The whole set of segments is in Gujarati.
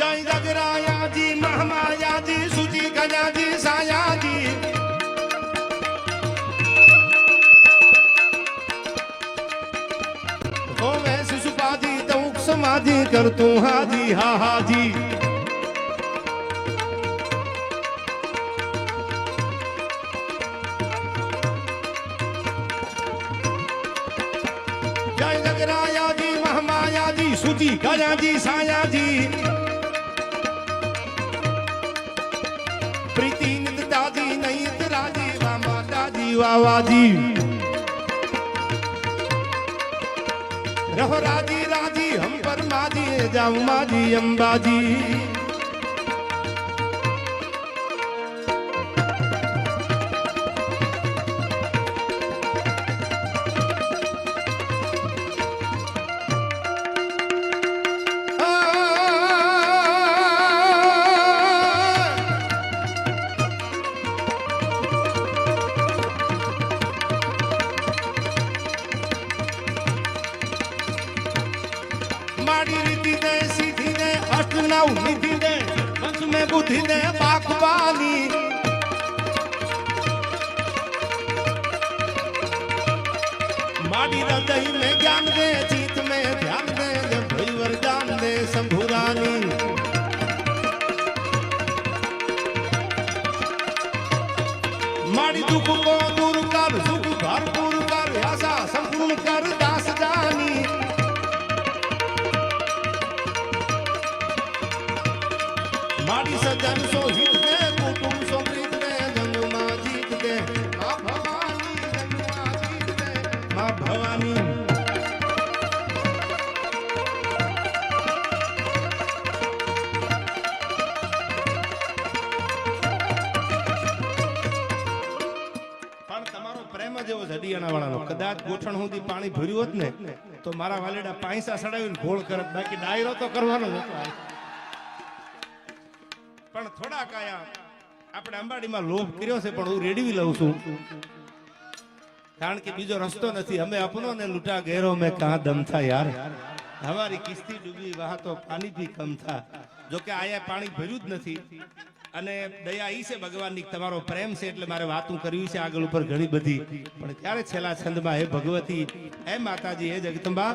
જય જગરાયાજી, મહામાયાજી, સુજી ગજાજી, સાયાજી. શિશુપાજી તઉક સમાધિ કરતું હાજી, હા, હાજી. જય જગરાયાજી, મહામાયાજી, સુજી ગજાજી, સાયાજી. વાવાજી રહો રાજી રાજી હમ પર માજી જાઉં માજી અંબાજી. ગાડી હૃદય મેં જ્ઞાન દે છે. કદાચ ગોઠણ સુધી પાણી ભર્યું હોત ને, તો મારા વાલેડા પાંસા સડાવીને ઘોળ કરત. બાકી ડાયરો તો કરવાનો હતો પણ થોડા કાયા આપણે અંબાડીમાં લોભ કર્યો છે, પણ હું રેડવી લઉં છું. કારણ કે બીજો રસ્તો નથી. અમે અપનો ને લૂંટા ગેરો, મેં કહા દમ થા યાર. હમારી કિસ્તી ડૂબી વાહ તો પાણી ભી કમ થા. જો કે આયા પાણી ભર્યું જ નથી. અને દયા ઈ છે ભગવાનની તમારો પ્રેમ છે એટલે મારે વાતું કરવી છે આગળ ઉપર ઘણી બધી. પણ ક્યારે છેલ્લા છંદમાં હે ભગવતી, હે માતાજી, હે જગદંબા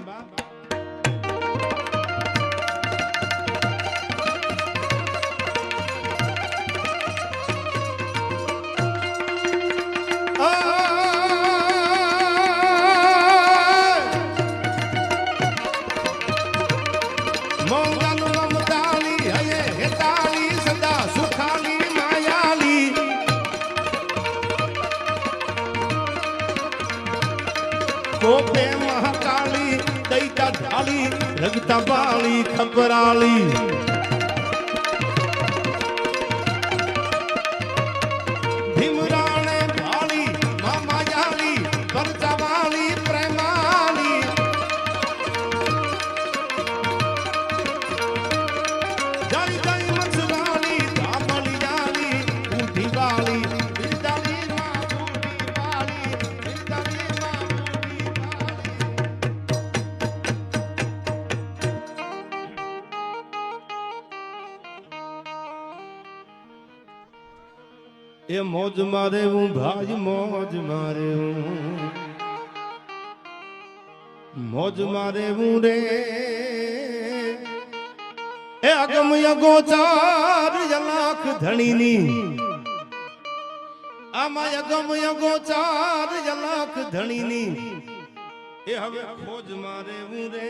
બાળી એ મોજ મારે હું ભાજ મોજ મારે હું. મોજ મારે હું રે. એ અગમ યગોચાર યલાખ ધણીની. આમાં અગમ યગોચાર યલાખ ધણીની. એ હવે ખોજ મારે હું રે.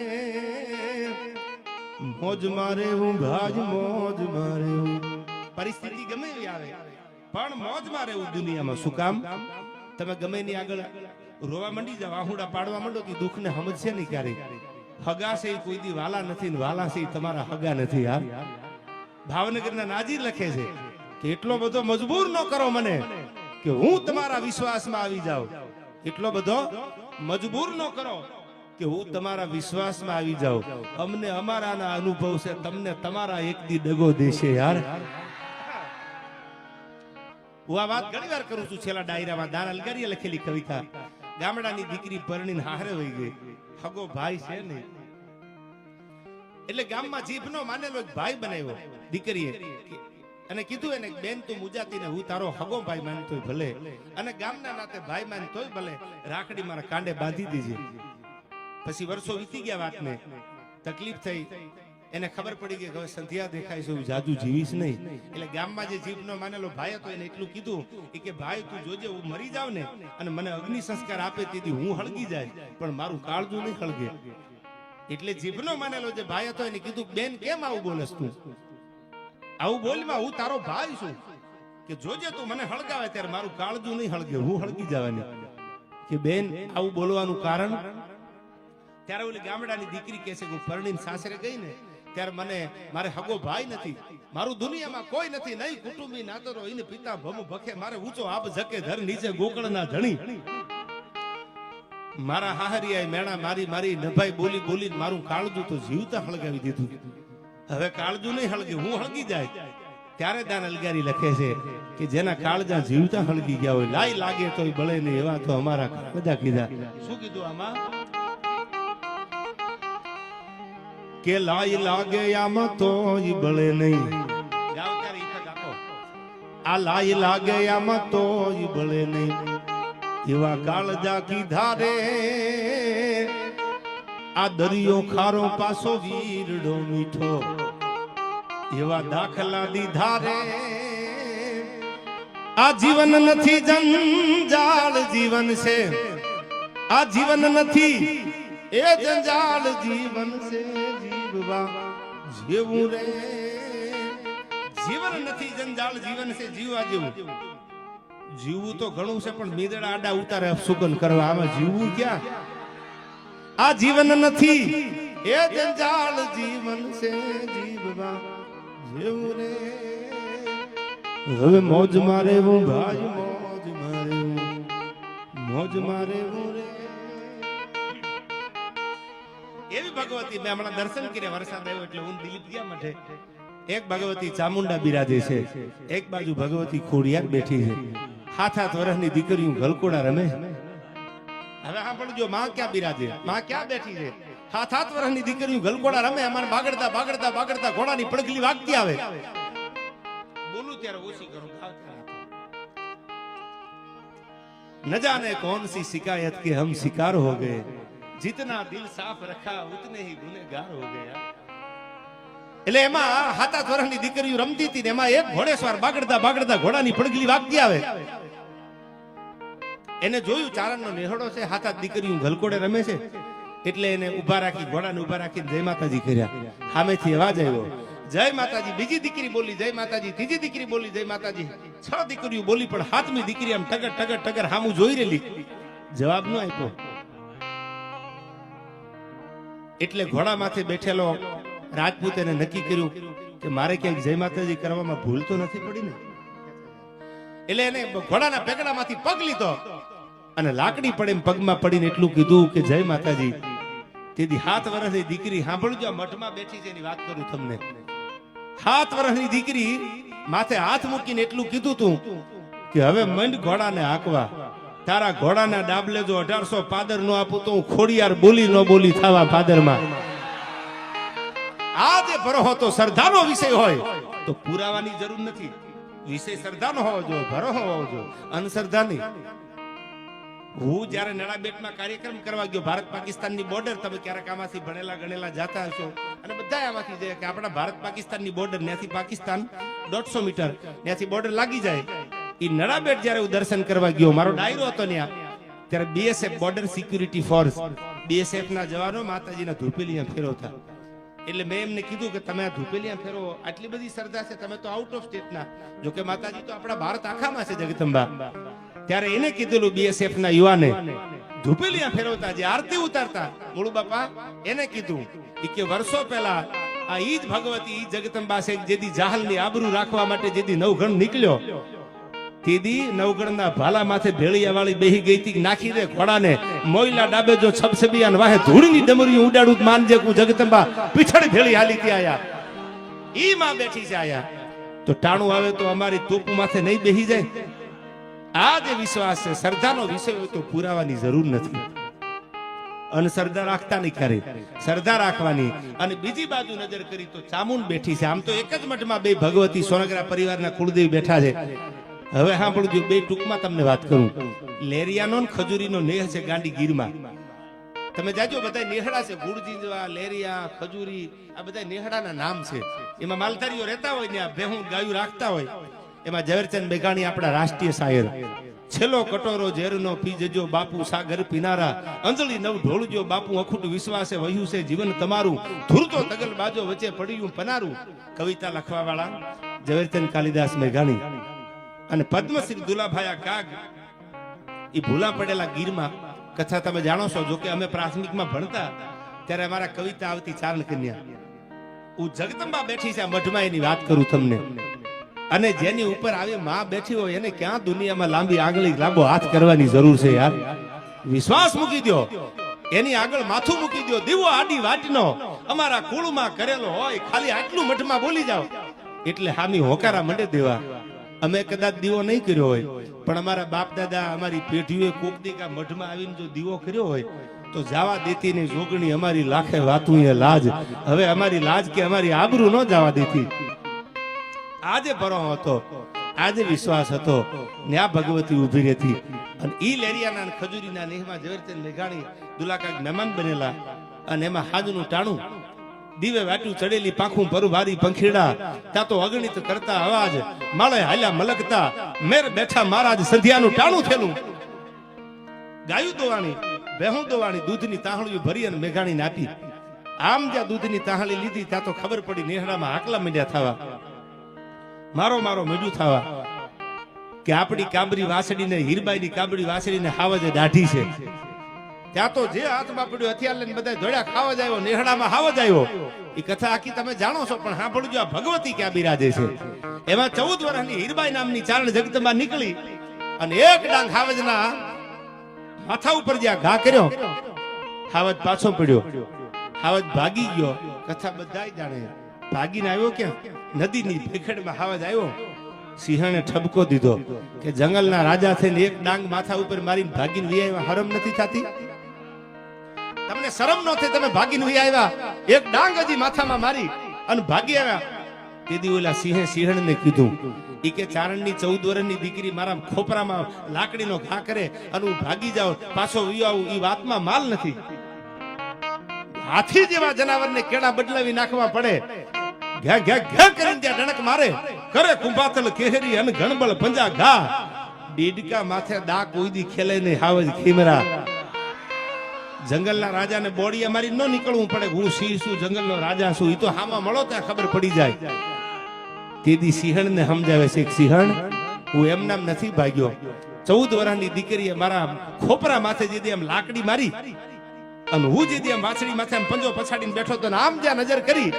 મોજ મારે હું ભાજ મોજ મારે હું. પરિસ્થિતિ ગમે આવે. પણ મોજમાં રહેવું દુનિયામાં શું કામ? તમે ગમે ની આગળ રોવા માંડી જાવ આહુડા પાડવા માંડો કે દુઃખને સમજશે નહીં ક્યારે? હગા કોઈ દી, વાલા નથી ને વાલા છે તમારા હગા નથી યાર ભાવનગરના નાજી લખે છે કે એટલો બધો મજબૂર ન કરો મને કે હું તમારા વિશ્વાસમાં આવી જાઉં. એટલો બધો મજબૂર ન કરો કે હું તમારા વિશ્વાસમાં આવી જાઉં. અમને અમારાના અનુભવ છે, તમને તમારા એક દી ડગો દેશે, યાર. હું આ વાત ઘણી વાર કરું છું. છેલ્લા ડાયરામાં દાન અલગારીએ લખેલી કવિતા. ગામડાની દીકરી પરણીને હારે વહી ગઈ. હગો ભાઈ છે ને. એટલે ગામમાં જીભનો માનેલો ભાઈ બનાવ્યો દીકરીએ અને કીધું એને, બેન, તું મુજાતી ને હું તારો હગો ભાઈ માનતો ભલે. અને ગામના નાતે ભાઈ માનતો ભલે. રાખડી મારા કાંડે બાંધી દીજે. પછી વર્ષો વીતી ગયા વાતને. તકલીફ થઈ. એને ખબર પડી કે હવે સંધ્યા દેખાય છે, હું જાદુ જીવીશ નહીં. એટલે ગામમાં જે જીભનો માનેલો ભાઈ હતો, એને એટલું કીધું કે ભાઈ, તું જોજે, હું મરી જાવ ને અને મને અગ્નિ સંસ્કાર આપે તેથી હું હળગી જાય. પણ મારું કાળજું નહીં હળગે. એટલે જીભનો માનેલો જે ભાઈ હતો, એને કીધું, બેન, કેમ આવું બોલસ તું? આવું બોલમાં હું તારો ભાઈ છું કે જોજે તું મને હળગાવે ત્યારે મારું કાળજું નહીં હળગે, હું હળગી જવાની. કે બેન, આવું બોલવાનું કારણ? ત્યારે ઓલી ગામડાની દીકરી કહે છે કે હું પરણીને સાસરે ગઈ ને ત્યારે મને મારે હગો ભાઈ નથી. મારું દુનિયામાં કોઈ નથી, નહીં કુટુંબી નાતરો એને પિતા ભમ ભખે, મારે ઊંચો આપ જકે ધર, નીચે ગોકળના ધણી. મારા હાહરિયાએ મેણા મારી મારી, નભાઈ બોલી બોલી, મારું કાળજું તો જીવતા હળગાવી દીધું. હવે કાળજું નહીં હળગે, હું હળગી જાય. ત્યારે દાન અલગારી લખે છે કે જેના કાળજા જીવતા હળગી ગયા હોય લાઈ લાગે તોય બળે નહીં એવા તો અમારા બધા કીધા. શું કીધું આમાં? કે લાઈ લાગે આમાં તોય બળે નહીં. આ લાઈ લાગે આમાં તોય બળે નહીં. એવા કાળજા કીધા રે આ દરિયો ખારો પાસો વીરડો મીઠો. એવા દાખલા દીધા રે આ જીવન નથી જંજાળ જીવન છે. આ જીવન નથી, એ જંજાળ જીવન છે. જીવવા જીવું રે. જીવન નથી જંજાળ જીવન છે, જીવવા જેવું. જીવવું તો ઘણું છે, પણ મીદડા આડા ઉતારે અપશુકન કરવા. આમાં જીવવું ક્યાં? આ જીવન નથી. એ જંજાળ જીવન છે, જીવવા જેવું રે. હવે મોજ મારે હું, ભાઈ, મોજ મારે મોજ મારે હું. ભગવતી મેં હમણાં દર્શન કર્યા, વરસાદ આવ્યો એટલે હું દિલીપ ગયા માટે એક ભગવતી ચામુંડા બિરાજે છે, એક બાજુ ભગવતી ખોડિયાર બેઠી છે. હાથ હાથ વર્ષની દીકરીઓ ગલકોડા રમે. હવે સાંભળજો, માં ક્યાં બિરાજે? માં ક્યાં બેઠી છે? હાથ હાથ વર્ષની દીકરીઓ ગલકોડા રમે અમારે બાગડતા બાગડતા બાગડતા ઘોડાની પડઘલી વાગતી આવે. બોલું ત્યારે ઓછી કરું ન જાને કોણ સી શિકાયત કે હમ શિકાર હો ગયે. જીતના દિલ સાફ રખા ઉતને હી ગુનેગાર હો ગયા એટલે એમાં હાતા થોરાની દીકરીઓ રમતી હતી એમાં એક ઘોડેસવાર બાગડતા બાગડતા ઘોડાની પડગલી વાગતી આવે. એને જોયું ચારણનો નિહળો છે, હાથા દીકરીઓ ઘલકોડે રમે છે. એટલે એને ઊભા રાખી, ઘોડાને ઊભા રાખીને જય માતાજી કર્યા. સામેથી અવાજ આવ્યો, જય માતાજી. બીજી દીકરી બોલી, જય માતાજી. ત્રીજી દીકરી બોલી, જય માતાજી. છ દીકરીઓ બોલી, પણ હાથમી દીકરી આમ ટગર ટગર ટગર હામું જોઈ રેલી જવાબ ન આપ્યો. એટલે ઘોડામાંથી બેઠેલો રાજપૂત એને નક્કી કર્યું કે મારે ક્યાંક જય માતાજી કરવામાં ભૂલ તો નથી પડી ને એટલે એને ઘોડાના પેકડામાંથી પગ લીધો અને લાકડી પડે પગમાં પડીને એટલું કીધું કે જય માતાજી, તેથી હાથ વર્ષની દીકરી સાંભળજો મઠમાં બેઠી છે એની વાત કરું તમને. હાથ વર્ષની દીકરી માથે હાથ મૂકીને એટલું કીધું તું કે હવે મંડ ઘોડાને હાંકવા. તારા ઘોડાના ડાબલે જો અઢારસો પાદર નો આપું તો હું ખોડિયાર બોલી ન બોલી થવા પાદરમાં. આ જે ભરોહો તો શ્રદ્ધાનો વિષય હોય, તો પુરાવાની જરૂર નથી. વિષય શ્રદ્ધાનો હોવો જોઈએ, ભરોહો હોવો જોઈએ. અંધશ્રદ્ધા નહીં હું જ્યારે નળાબેટમાં કાર્યક્રમ કરવા ગયો, ભારત પાકિસ્તાનની બોર્ડર તમે ક્યારેક આમાંથી ભણેલા ગણેલા જાતા હશો. અને બધા આમાંથી જાય કે આપણા ભારત પાકિસ્તાનની બોર્ડર ત્યાંથી પાકિસ્તાન દોઢસો મીટર ત્યાંથી બોર્ડર લાગી જાય. એ નડાબેટ જ્યારે હું દર્શન કરવા ગયો, મારો ડાયરો હતો ત્યાં ત્યારે BSF border security force BSF ના જવાનો માતાજીના ધૂપેલિયા ફેરવતા એટલે મેં એમને કીધું કે તમે આ ધૂપેલિયા ફેરો, આટલી બધી શ્રદ્ધા છે, તમે તો આઉટ ઓફ સ્ટેટના જો કે માતાજી તો આપણા ભારત આખામાં છે, જગદંબા. ત્યારે એને કીધેલું બીએસએફ ના યુવાને ધૂપેલિયા ફેરવતા જે આરતી ઉતારતા. મૂળ બાપા, એને કીધું કે વર્ષો પહેલા આ ઈજ ભગવતી ઈ જગદંબા છે જાહલ જાહલની આબરૂ રાખવા માટે જેદી નવઘણ નીકળ્યો. તેદી નવગણના ભાલા માથે ભેળિયા વાળી બેહી ગઈ હતી. નાખી દે ઘોડાને. મોઈલા ડાબે જો છબછબિયાન વાહે ધૂળની ડમરી ઉડાડું તો માનજે કુ જગતંબા પીછળ ભેળી હાલી તી આયા. ઈ માં બેઠી છે આયા. તો ટાણું આવે તો અમારી તૂપ માથે નહીં બેહી જાય? આ જે વિશ્વાસ છે, શ્રદ્ધાનો વિષય હોય તો પુરાવાની જરૂર નથી. અને શ્રદ્ધા રાખતા નહીં ખરી શ્રદ્ધા રાખવાની. અને બીજી બાજુ નજર કરી તો ચામુંડ બેઠી છે. આમ તો એક જ મઠમાં બે ભગવતી સોનગરા પરિવારના કુળદેવ બેઠા છે. હવે સાંભળજો, બે ટૂંકમાં તમને વાત કરું. લેરિયાનો ખજૂરીનો નેહ છે ગાંડી ગીરમાં. તમે જાજો બધા નેહડા છે ગુડજીંજવા લેરિયા, ખજૂરી, આ બધા નેહડાના નામ છે. એમાં માલધારીઓ રહેતા હોય ને આ ગાયું રાખતા હોય. એમાં ઝવેરચંદ મેઘાણી આપણા રાષ્ટ્રીય શાયર. છેલ્લો કટોરો ઝેરનો પી જજો, બાપુ સાગર પીનારા. અંજળી નવ ઢોળજો, બાપુ અખૂટ વિશ્વાસે વહ્યું છે જીવન તમારું. ધૂરતો તગલ બાજો વચ્ચે પડ્યું પનારું. કવિતા લખવા વાળા ઝવેરચંદ કાલિદાસ મેઘાણી અને પદ્મશ્રી દુલાભાયા કાગ એ ભૂલા પડેલા ગીરમાં કથા તમે જાણો છો જો કે અમે પ્રાથમિકમાં ભણતા ત્યારે અમારા કવિતા આવતી ચારણ કન્યા હું જગદંબા બેઠી છે મઢમાં, એની વાત કરું તમને. અને જેની ઉપર આવી માં બેઠી હોય, એને ક્યાં દુનિયામાં લાંબી આંગળી, લાંબો હાથ કરવાની જરૂર છે યાર? વિશ્વાસ મૂકી દો એની આગળ માથું મૂકી દો દીવો આડી વાટનો. અમારા કુળમાં કરેલો હોય, ખાલી આટલું મઠમાં બોલી જાઓ. એટલે હામી હોકારા મંડે દેવા. અમે કદાચ દીવો નહીં કર્યો હોય, પણ અમારા બાપ દાદા અમારી પેઢીઓએ કોકની કા મઢમાં આવીને જો દીવો કર્યો હોય, તો જવા દેતી ની જોગણી અમારી લાખે વાતું એ લાજ. હવે અમારી લાજ કે અમારી આબરૂ ન જવા દેતી. આજે ભરો હતો, આજે વિશ્વાસ હતો, ને આ ભગવતી ઊભી રહેતી. અને ઈ લેરિયાના ખજૂરીના નેહમાં ઝવેરચંદ મેઘાણી દુલાકાક મહેમાન બનેલા, અને એમાં હાજનું ટાણું દીવે વાટું ચડેલી, પાંખું ભરું ભારી પંખીડા. ત્યાં તો અગણિત કરતા અવાજ. માળે હાલ્યા મલકતા. મેર બેઠા મહારાજ સંધ્યાનું ટાણું થેલું. ગાયું દોવાણી બેહું દોવાણી દૂધની તાહળીઓ ભરી અને મેઘાણીને આપી. આમ જ્યાં દૂધની તાહળી લીધી, ત્યાં તો ખબર પડી નેહડામાં હાકલા મીંડ્યા થવા. મારો મારો મેડું થવા. કે આપણી કાબરી વાસડીને હીરબાઈની કાબરી વાસડીને હાવજે દાઢી છે. ત્યાં તો જે હાથમાં પડ્યું, હથિયાર લઈને બધા ધોળ્યા ખાવા જ આવ્યો, નેહડામાં હાવજ આવ્યો. એ કથા આખી તમે જાણો છો, પણ સાંભળજો, આ ભગવતી ક્યાં બિરાજે છે. એમાં ચૌદ વર્ષની હીરબાઈ નામની ચારણ જગતમાં નીકળી અને એક ડાંગ હાવજના માથા ઉપર જ્યાં ઘા કર્યો, હાવજ પાછો પડ્યો. હાવજ ભાગી ગયો. કથા બધાય જાણે. ભાગીને આવ્યો ક્યાં? નદીની ભેખડમાં હાવજ આવ્યો. સિંહણે ઠબકો દીધો કે જંગલના રાજા થઈને એક ડાંગ માથા ઉપર મારીને ભાગીને લઈ આવ્યા. હરમ નથી થતી? તમને શરમ ન થઈ તમે ભાગી નહીં આવ્યા. એક ડાંગ હજી માથામાં મારી અને ભાગી આવ્યા. તેથી ઓલા સિંહે સિંહણને કીધું, ઈ કે ચારણની ચૌદ વર્ષની દીકરી મારા ખોપરામાં લાકડીનો ઘા કરે અને હું ભાગી જાઉં, પાછો આવું, ઈ વાતમાં માલ નથી. હાથી જેવા જનાવરને કેળા બદલાવી નાખવા પડે. ઘે ઘે ઘે કરીને ત્યાં ડણક મારે. કરે કુંભાતલ, કેહરી અને ગણબળ પંજા ઘા. ડીડકા માથે દા કોઈ દી ખેલે નહીં હાવજ ખીમરા. જંગલના રાજાને બોડીએ મારી ન નીકળવું પડે. હું સિંહ છું જંગલનો રાજા છું એ તો હામાં મળો ત્યાં ખબર પડી જાય. તેથી સિંહણને સમજાવે છે સિંહણ, હું એમ નામ નથી ભાગ્યો. ચૌદ વર્ષની દીકરીએ મારા ખોપરા માથે જે એમ લાકડી મારી અને હું જે એમ વાછડી માથે આમ પંજો પછાડીને બેઠો તો આમ જ્યાં નજર કરી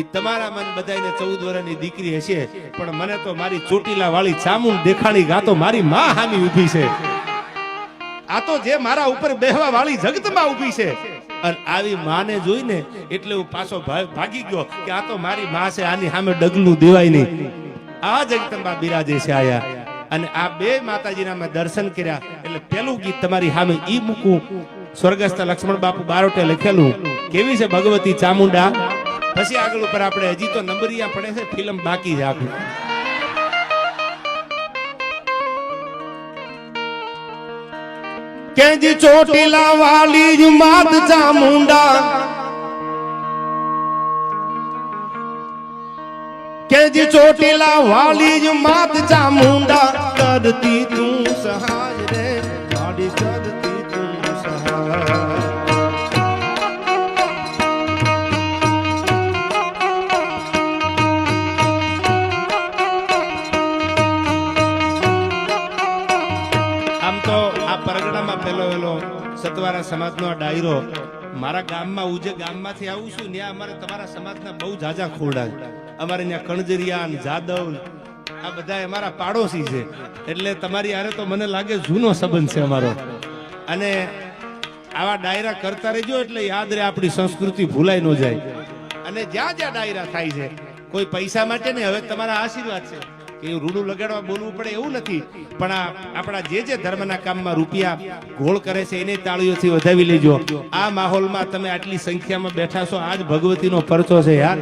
એ તમારા મન બધાને ચૌદ વર્ષની દીકરી હશે. પણ મને તો મારી ચોટીલા વાળી ચામુંડ દેખાણી ગાતો મારી માં હામી ઊભી છે. આ તો જે મારા ઉપર બેહવા વાળી જગતમાં ઊભી છે. અને આવી માને જોઈને એટલે હું પાછો ભાગી ગયો કે આ તો મારી માં છે, આની સામે ડગલું દેવાય નહીં. આ જગતમાં બિરાજે છે આયા. અને આ બે માતાજીના મેં દર્શન કર્યા. એટલે પેલું ગીત તમારી સામે ઈ મૂકું. સ્વર્ગસ્થ લક્ષ્મણ બાપુ બારોટે લખેલું, કેવી છે ભગવતી ચામુંડા? પછી આગળ ઉપર આપણે હજી તો નંબરિયા પડે છે, ફિલ્મ બાકી છે આખી. કેજી ચોટીલા વાલી માત ચામુંડા કેજી ચોટીલા વાલી માત ચામુંડા કરતી તું સહાય સમાજનો આ ડાયરો. મારા ગામમાં હું જે ગામમાંથી આવું છું, ત્યાં અમારે તમારા સમાજના બહુ જાજા ખોરડા અમારે ત્યાં કણજરિયા જાદવ, આ બધા અમારા પાડોશી છે. એટલે તમારી આરે તો મને લાગે જૂનો સંબંધ છે અમારો. અને આવા ડાયરા કરતા રહેજો એટલે યાદ રહે આપણી સંસ્કૃતિ ભૂલાઈ ન જાય. અને જ્યાં જ્યાં ડાયરા થાય છે, કોઈ પૈસા માટે નહીં, હવે તમારા આશીર્વાદ છે. કે રૂડું લગાડવા બોલવું પડે એવું નથી. પણ આ આપણા જે જે ધર્મના કામમાં રૂપિયા ગોળ કરે છે, એને તાળીઓથી વધાવી લેજો. આ માહોલમાં તમે આટલી સંખ્યામાં બેઠા છો, આજ ભગવતીનો પરચો છે, યાર.